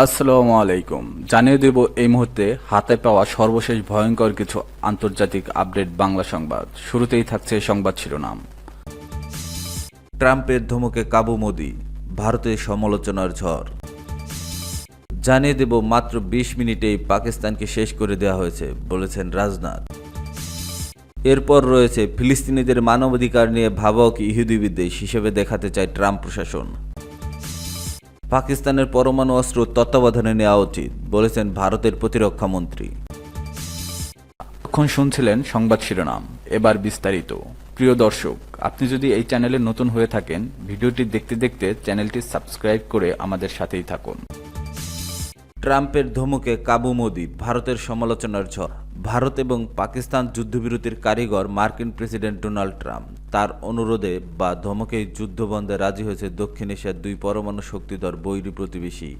আসসালামু আলাইকুম। জানিয়ে দেব এই মুহূর্তে হাতে পাওয়া সর্বশেষ ভয়ঙ্কর কিছু আন্তর্জাতিক আপডেট বাংলা সংবাদ। শুরুতেই থাকছে সংবাদ শিরোনাম। ট্রাম্পের ধমকে কাবু মোদি, ভারতের সমালোচনার ঝড়। জানিয়ে দেব মাত্র বিশ মিনিটেই পাকিস্তানকে শেষ করে দেওয়া হয়েছে, বলেছেন রাজনাথ। এরপর রয়েছে ফিলিস্তিনিদের মানবাধিকার নিয়ে ভাবক ইহুদি বিদ্বেষ হিসেবে দেখাতে চায় ট্রাম্প প্রশাসন। পাকিস্তানের পরমাণু অস্ত্র তত্ত্বাবধানে নেওয়া উচিত বলেছেন ভারতের প্রতিরক্ষা মন্ত্রী। এখন শুনছিলেন সংবাদ শিরোনাম। এবার বিস্তারিত। প্রিয় দর্শক আপনি যদি এই চ্যানেলে নতুন হয়ে থাকেন ভিডিওটি দেখতে দেখতে চ্যানেলটি সাবস্ক্রাইব করে আমাদের সাথেই থাকুন। ট্রাম্পের ধমকে কাবু মোদি ভারতের সমালোচনার ঝড়। ভারত এবং পাকিস্তান যুদ্ধবিরতির কারিগর মার্কিন প্রেসিডেন্ট ডোনাল্ড ট্রাম্প। তার অনুরোধে বা ধমকেই যুদ্ধবন্ধে রাজি হয়েছে দক্ষিণ এশিয়ার দুই পরমাণু শক্তিধর বৈরী প্রতিবেশী।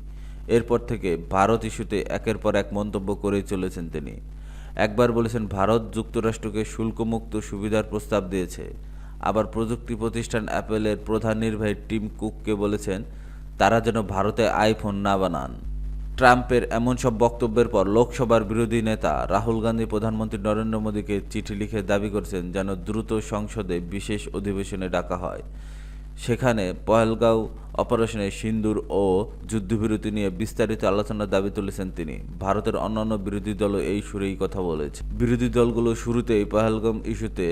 এরপর থেকে ভারত ইস্যুতে একের পর এক মন্তব্য করেই চলেছেন তিনি। একবার বলেছেন, ভারত যুক্তরাষ্ট্রকে শুল্কমুক্ত সুবিধার প্রস্তাব দিয়েছে। আবার প্রযুক্তি প্রতিষ্ঠান অ্যাপেলের প্রধান নির্বাহী টিম কুককে বলেছেন, তারা যেন ভারতে আইফোন না বানান। ট্রাম্পের এমন সব বক্তব্যের পর লোকসভার বিরোধী নেতা রাহুল গান্ধী, প্রধানমন্ত্রী নরেন্দ্র মোদীকে চিঠি লিখে দাবি করেছেন যেন দ্রুত সংসদে বিশেষ অধিবেশনে ডাকা হয়। সেখানে পহেলগাঁও অপারেশনে সিন্দুর ও যুদ্ধবিরতি নিয়ে বিস্তারিত আলোচনার দাবি তুলেছেন তিনি। ভারতের অন্যান্য বিরোধী দলও এই সুরেই কথা বলেছে। বিরোধী দলগুলো শুরুতেই পহেলগাম ইস্যুতে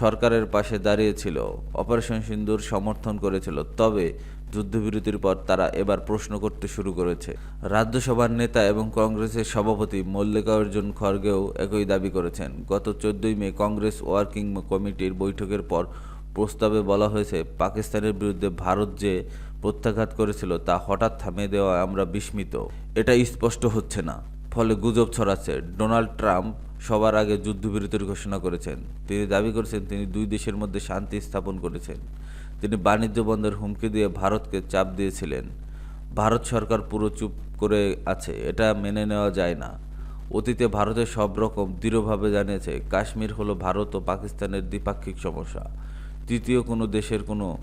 সরকারের পাশে দাঁড়িয়েছিল, অপারেশন সিন্দুর সমর্থন করেছিল। তবে যুদ্ধবিরতির পর তারা এবার প্রশ্ন করতে শুরু করেছে। রাজ্যসভার নেতা এবং কংগ্রেসের সভাপতি মল্লিকার্জুন খড়গেও একই দাবি করেছেন। গত চোদ্দই মে কংগ্রেস ওয়ার্কিং কমিটির বৈঠকের পর প্রস্তাবে বলা হয়েছে, পাকিস্তানের বিরুদ্ধে ভারত যে প্রত্যাঘাত করেছিল তা হঠাৎ থামিয়ে দেওয়া আমরা বিস্মিত। এটা স্পষ্ট হচ্ছে না। ফলে গুজব ছড়াচ্ছে। ডোনাল্ড ট্রাম্প সবার আগে যুদ্ধবিরতির ঘোষণা করেছেন। তিনি দাবি করেছেন, তিনি দুই দেশের মধ্যে শান্তি স্থাপন করেছেন। তিনি বাণিজ্য বন্ধের হুমকি দিয়ে ভারতকে চাপ দিয়েছিলেন। ভারত সরকার পুরো চুপ করে আছে, এটা মেনে নেওয়া যায় না। অতীতে ভারতের সব রকম দৃঢ়ভাবে জানিয়েছে, কাশ্মীর হলো ভারত ও পাকিস্তানের দ্বিপাক্ষিক সমস্যা। তৃতীয় কোনো দেশের কোনো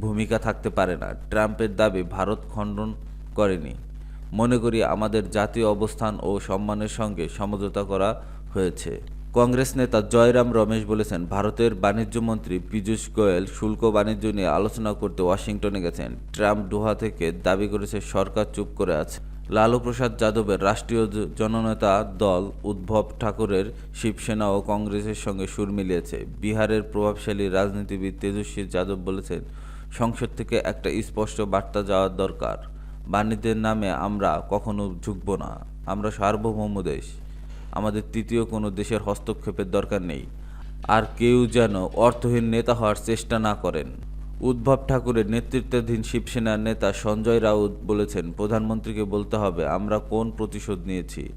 ভূমিকা থাকতে পারে না। ট্রাম্পের দাবি ভারত খণ্ডন করেনি। মনে করি আমাদের জাতীয় অবস্থান ও সম্মানের সঙ্গে সমঝোতা করা হয়েছে। কংগ্রেস নেতা জয়রাম রমেশ বলেছেন, ভারতের বাণিজ্য মন্ত্রী পীযূষ গোয়েল শুল্ক বাণিজ্য নিয়ে আলোচনা করতে ওয়াশিংটনে গেছেন। ট্রাম্প দোহা থেকে দাবি করেছে, সরকার চুপ করে আছে। লালু প্রসাদ যাদবের রাষ্ট্রীয় জননেতা দল উদ্ভব ঠাকুরের শিবসেনা ও কংগ্রেসের সঙ্গে সুর মিলিয়েছে। বিহারের প্রভাবশালী রাজনীতিবিদ তেজস্বী যাদব বলেছেন, সংসদ থেকে একটা স্পষ্ট বার্তা যাওয়ার দরকার। বাণিজ্যের নামে আমরা কখনো ঝুঁকব না। আমরা সার্বভৌম দেশ। আমাদের তৃতীয় কোনো দেশের হস্তক্ষেপের দরকার নেই। আর কেউ যেন অর্থহীন নেতা হওয়ার চেষ্টা না করেন। উদ্ভব ঠাকুরের নেতৃত্বাধীন শিবসেনার নেতা সঞ্জয় রাউত বলেছেন, প্রধানমন্ত্রীকে বলতে হবে, আমরা কোন প্রতিশোধ নিয়েছি?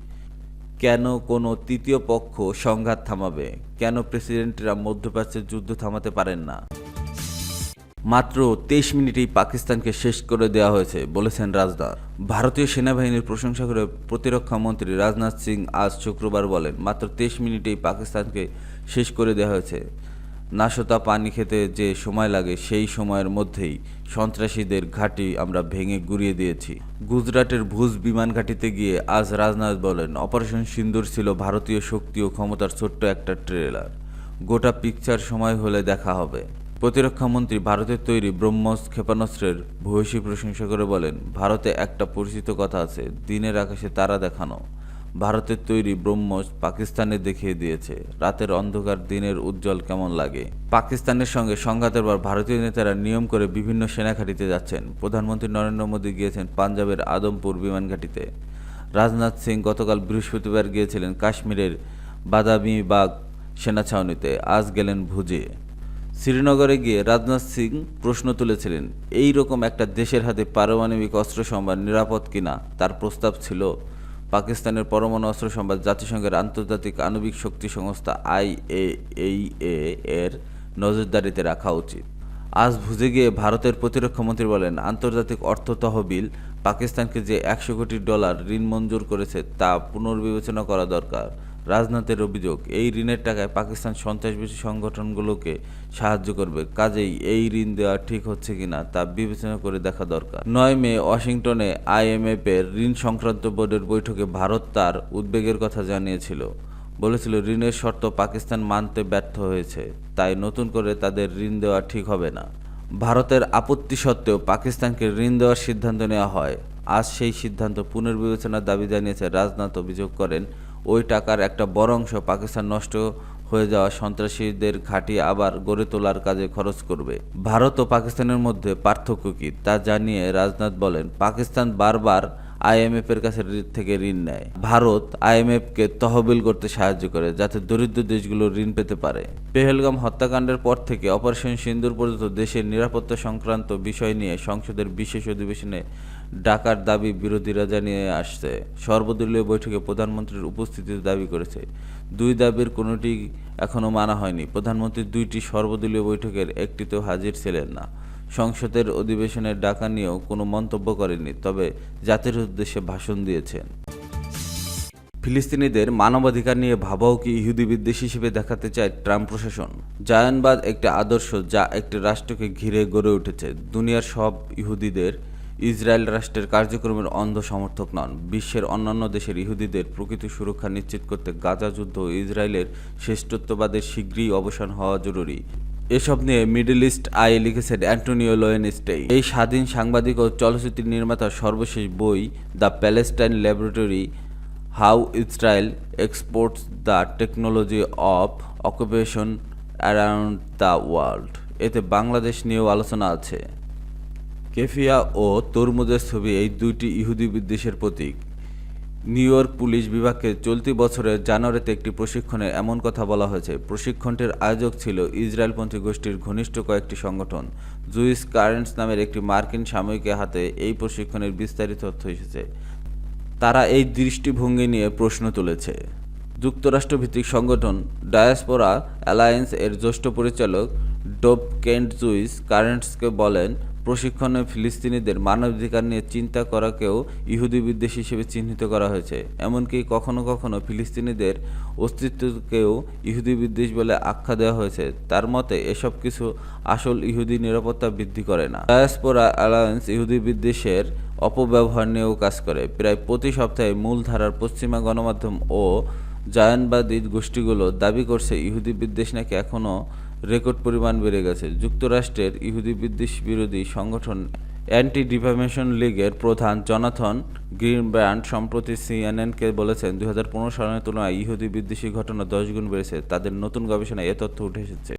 কেন কোনো তৃতীয় পক্ষ সংঘাত থামাবে? কেন প্রেসিডেন্টরা মধ্যপ্রাচ্যের যুদ্ধ থামাতে পারেন না? মাত্র তেইশ মিনিটেই পাকিস্তানকে শেষ করে দেওয়া হয়েছে, বলেছেন রাজনাথ ভারতীয় সেনাবাহিনীর প্রশংসা করে প্রতিরক্ষা মন্ত্রী রাজনাথ সিং আজ শুক্রবার বলেন, মাত্র তেইশ মিনিটেই পাকিস্তানকে শেষ করে দেওয়া হয়েছে। নাশতা পানি খেতে যে সময় লাগে, সেই সময়ের মধ্যেই সন্ত্রাসীদের ঘাঁটি আমরা ভেঙে গুড়িয়ে দিয়েছি। গুজরাটের ভুজ বিমান ঘাঁটিতে গিয়ে আজ রাজনাথ বলেন, অপারেশন সিন্দুর ছিল ভারতীয় শক্তি ও ক্ষমতার ছোট্ট একটা ট্রেলার। গোটা পিকচার সময় হলে দেখা হবে। প্রতিরক্ষামন্ত্রী ভারতের তৈরি ব্রহ্মস ক্ষেপণাস্ত্রের ভূয়সী প্রশংসা করে বলেন, ভারতে একটা পরিচিত কথা আছে, দিনের আকাশে তারা দেখানো। ভারতের তৈরি ব্রহ্মস পাকিস্তানে দেখিয়ে দিয়েছে, রাতের অন্ধকার দিনের উজ্জ্বল কেমন লাগে। পাকিস্তানের সঙ্গে সংঘাতের পর ভারতীয় নেতারা নিয়ম করে বিভিন্ন সেনাঘাঁটিতে যাচ্ছেন। প্রধানমন্ত্রী নরেন্দ্র মোদী গিয়েছেন পাঞ্জাবের আদমপুর বিমান ঘাঁটিতে। রাজনাথ সিং গতকাল বৃহস্পতিবার গিয়েছিলেন কাশ্মীরের বাদামিবাগ সেনা ছাউনিতে। আজ গেলেন ভুজে। শ্রীনগরে গিয়ে রাজনাথ সিং প্রশ্ন তুলেছিলেন, এই রকম একটা দেশের হাতে পারমাণবিক অস্ত্র সম্ভার নিরাপদ কিনা? তার প্রস্তাব ছিল, পাকিস্তানের পরমাণু অস্ত্র সম্ভার জাতিসংঘের আন্তর্জাতিক আণবিক শক্তি সংস্থা আইএএইএ এর নজরদারিতে রাখা উচিত। আজ ভুজে গিয়ে ভারতের প্রতিরক্ষামন্ত্রী বলেন, আন্তর্জাতিক অর্থ তহবিল পাকিস্তানকে যে একশো কোটি ডলার ঋণ মঞ্জুর করেছে তা পুনর্বিবেচনা করা দরকার। রাজনাথের অভিযোগ, এই ঋণের টাকায় পাকিস্তান সন্ত্রাসবাদী সংগঠনগুলোকে সাহায্য করবে। কাজেই এই ঋণ দেওয়া ঠিক হচ্ছে কিনা তা বিবেচনা করে দেখা দরকার। নয় মে, ওয়াশিংটনে আইএমএফ এর ঋণ সংক্রান্ত বোর্ডের বৈঠকে ভারত তার উদ্বেগের কথা জানিয়েছিল। বলেছিল, ঋণের শর্ত পাকিস্তান মানতে ব্যর্থ হয়েছে, তাই নতুন করে তাদের ঋণ দেওয়া ঠিক হবে না। ভারতের আপত্তি সত্ত্বেও পাকিস্তানকে ঋণ দেওয়ার সিদ্ধান্ত নেওয়া হয়। আজ সেই সিদ্ধান্ত পুনর্বিবেচনার দাবি জানিয়েছে রাজনাথ, অভিযোগ করেন ওই টাকার একটা বড় অংশ পাকিস্তান নষ্ট হয়ে যাওয়া সন্ত্রাসীদের ঘাঁটি আবার গড়ে তোলার কাজে খরচ করবে। ভারত ও পাকিস্তানের মধ্যে পার্থক্য কী তা জানিয়ে রাজনাথ বলেন, পাকিস্তান বারবার আইএমএফ এর কাছে থেকে ঋণ নেয়। ভারত আইএমএফ কে তহবিল করতে সাহায্য করে যাতে দরিদ্র দেশগুলো ঋণ পেতে পারে। পেহেলগাম হত্যাকাণ্ডের পর থেকে অপারেশন সিন্দুর পর্যন্ত দেশের নিরাপত্তা সংক্রান্ত বিষয় নিয়ে সংসদের বিশেষ অধিবেশনে ডাকার দাবি বিরোধীরা জানিয়ে আসছে। সর্বদলীয় বৈঠকে প্রধানমন্ত্রীর উপস্থিতির দাবি করেছে। দুই দাবির কোনোটি এখনও মানা হয়নি। প্রধানমন্ত্রী দুইটি সর্বদলীয় বৈঠকের একটিতেও হাজির ছিলেন না। সংসদের অধিবেশনের ডাকা নিয়েও কোনো মন্তব্য করেননি, তবে জাতির উদ্দেশ্যে ভাষণ দিয়েছেন। ফিলিস্তিনিদের মানবাধিকার নিয়ে ভাবাও কি ইহুদি বিদ্বেষ হিসেবে দেখাতে চায় ট্রাম্প প্রশাসন? জায়ানবাদ একটি আদর্শ যা একটি রাষ্ট্রকে ঘিরে গড়ে উঠেছে। দুনিয়ার সব ইহুদিদের ইসরায়েল রাষ্ট্রের কার্যক্রমের অন্ধ সমর্থক নন। বিশ্বের অন্যান্য দেশের ইহুদিদের প্রকৃত সুরক্ষা নিশ্চিত করতে গাজা যুদ্ধ ও ইসরায়েলের শ্রেষ্ঠত্ববাদের শীঘ্রই অবসান হওয়া জরুরি। এসব নিয়ে মিডল ইস্ট আই লিখেছেন অ্যান্টোনিও লোয়েনস্টেই। এই স্বাধীন সাংবাদিক ও চলচ্চিত্র নির্মাতার সর্বশেষ বই, the Palestine laboratory, how Israel exports the technology of occupation around the world. এতে বাংলাদেশ নিয়েও আলোচনা আছে। কেফিয়া ও তরমুজের ছবি এই দুইটি ইহুদি বিদ্বেষের প্রতীক। নিউ ইয়র্ক পুলিশ বিভাগকে চলতি বছরের জানুয়ারিতে একটি প্রশিক্ষণে এমন কথা বলা হয়েছে, প্রশিক্ষণটির আয়োজক ছিল ইসরায়েলপন্থী গোষ্ঠীর ঘনিষ্ঠ কয়েকটি সংগঠন। জুইস কারেন্টস নামের একটি মার্কিন সাময়িকের হাতে এই প্রশিক্ষণের বিস্তারিত তথ্য এসেছে। তারা এই দৃষ্টিভঙ্গি নিয়ে প্রশ্ন তুলেছে। যুক্তরাষ্ট্রভিত্তিক সংগঠন ডায়াসপোরা অ্যালায়েন্স এর জ্যেষ্ঠ পরিচালক ডোব কেন্ট জুইস কারেন্টসকে বলেন প্রশিক্ষণে ফিলিস্তিনিদের মানবাধিকার নিয়ে চিন্তা করাকেও ইহুদি বিদ্বেষ হিসেবে চিহ্নিত করা হয়েছে। এমনকি কখনো কখনো ফিলিস্তিনিদের অস্তিত্বকেও ইহুদি বিদ্বেষ বলে আখ্যা দেওয়া হয়েছে। তার মতে, এসব কিছু আসল ইহুদি নিরাপত্তা বৃদ্ধি করে না। ডায়াসপোরা অ্যালায়েন্স ইহুদি বিদ্বেষের অপব্যবহার নিয়েও কাজ করে। প্রায় প্রতি সপ্তাহে মূলধারার পশ্চিমা গণমাধ্যম ও জায়ানবাদী গোষ্ঠীগুলো দাবি করছে, ইহুদি বিদ্বেষ নাকি এখনও রেকর্ড পরিমাণ বেড়ে গেছে। যুক্তরাষ্ট্রের ইহুদি বিদ্বেষ বিরোধী সংগঠন অ্যান্টি ডিফামেশন লীগের প্রধান জনাথন গ্রিনব্র্যান্ড সম্প্রতি সিএনএনকে বলেছেন দু হাজার পনেরো সালের তুলনায় ইহুদি বিদ্বেষী ঘটনা দশ গুণ বেড়েছে। তাদের নতুন গবেষণায় এ তথ্য উঠে এসেছে।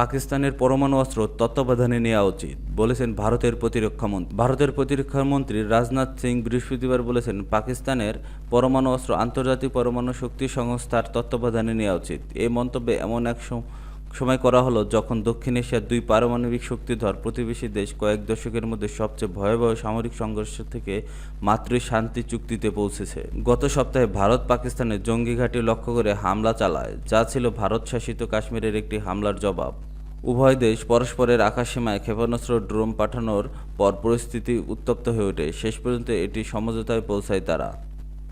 পাকিস্তানের পরমাণু অস্ত্র তত্ত্বাবধানে নেওয়া উচিত, বলেছেন ভারতের প্রতিরক্ষা মন্ত্রী। ভারতের প্রতিরক্ষা মন্ত্রী রাজনাথ সিং বৃহস্পতিবার বলেছেন, পাকিস্তানের পরমাণু অস্ত্র আন্তর্জাতিক পরমাণু শক্তি সংস্থার তত্ত্বাবধানে নেওয়া উচিত। এই মন্তব্যে এমন এক সময় করা হলো যখন দক্ষিণ এশিয়ার দুই পারমাণবিক শক্তিধর প্রতিবেশী দেশ কয়েক দশকের মধ্যে সবচেয়ে ভয়াবহ সামরিক সংঘর্ষ থেকে মাত্রই শান্তি চুক্তিতে পৌঁছেছে। গত সপ্তাহে ভারত পাকিস্তানের জঙ্গি ঘাঁটি লক্ষ্য করে হামলা চালায়, যা ছিল ভারত শাসিত কাশ্মীরের একটি হামলার জবাব। উভয় দেশ পরস্পরের আকাশসীমায় ক্ষেপণাস্ত্র, ড্রোন পাঠানোর পর পরিস্থিতি উত্তপ্ত হয়ে ওঠে। শেষ পর্যন্ত এটি সমঝোতায় পৌঁছায় তারা।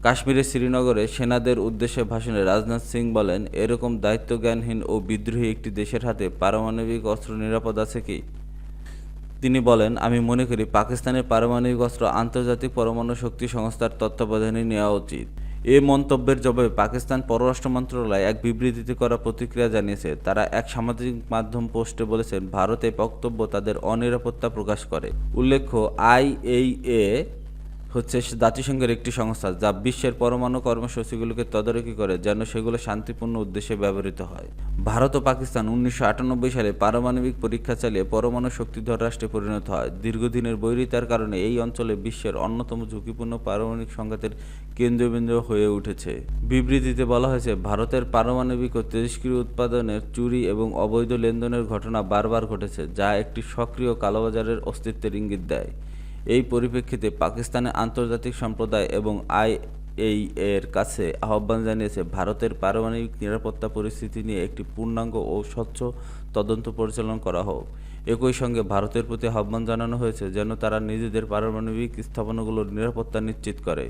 কাশ্মীরের শ্রীনগরে সেনাদের উদ্দেশ্যে ভাষণে রাজনাথ সিং বলেন, এরকম দায়িত্বজ্ঞানহীন ও বিদ্রোহী একটি দেশের হাতে পারমাণবিক অস্ত্র নিরাপদ আছে কি? তিনি বলেন, আমি মনে করি পাকিস্তানের পারমাণবিক অস্ত্র আন্তর্জাতিক পরমাণু শক্তি সংস্থার তত্ত্বাবধানে নেওয়া উচিত। এ মন্তব্যের জবাবে পাকিস্তান পররাষ্ট্র মন্ত্রণালয় এক বিবৃতিতে করা প্রতিক্রিয়া জানিয়েছে। তারা এক সামাজিক মাধ্যম পোস্টে বলেছেন, ভারতে বক্তব্য তাদের অনিরাপত্তা প্রকাশ করে। উল্লেখ্য, আইএইএ হচ্ছে জাতিসংঘের একটি সংস্থা যা বিশ্বের পরমাণু কর্মসূচিগুলোকে তদারকি করে যেন সেগুলো শান্তিপূর্ণ উদ্দেশ্যে ব্যবহৃত হয়। ভারত ও পাকিস্তান উনিশশো আটানব্বই সালে পারমাণবিক পরীক্ষা চালিয়ে পরমাণু শক্তিধর রাষ্ট্রে পরিণত হয়। দীর্ঘদিনের বৈরিতার কারণে এই অঞ্চলে বিশ্বের অন্যতম ঝুঁকিপূর্ণ পারমাণবিক সংঘাতের কেন্দ্রবিন্দু হয়ে উঠেছে। বিবৃতিতে বলা হয়েছে, ভারতের পারমাণবিক ও তেজস্ক্রিয় উৎপাদনের চুরি এবং অবৈধ লেনদেনের ঘটনা বারবার ঘটেছে, যা একটি সক্রিয় কালোবাজারের অস্তিত্বের ইঙ্গিত দেয়। এই পরিপ্রেক্ষিতে পাকিস্তানের আন্তর্জাতিক সম্প্রদায় এবং আই এই এর কাছে আহ্বান জানিয়েছে, ভারতের পারমাণবিক নিরাপত্তা পরিস্থিতি নিয়ে একটি পূর্ণাঙ্গ ও স্বচ্ছ তদন্ত পরিচালনা করা হোক। একই সঙ্গে ভারতের প্রতি আহ্বান জানানো হয়েছে, যেন তারা নিজেদের পারমাণবিক স্থাপনাগুলোর নিরাপত্তা নিশ্চিত করে।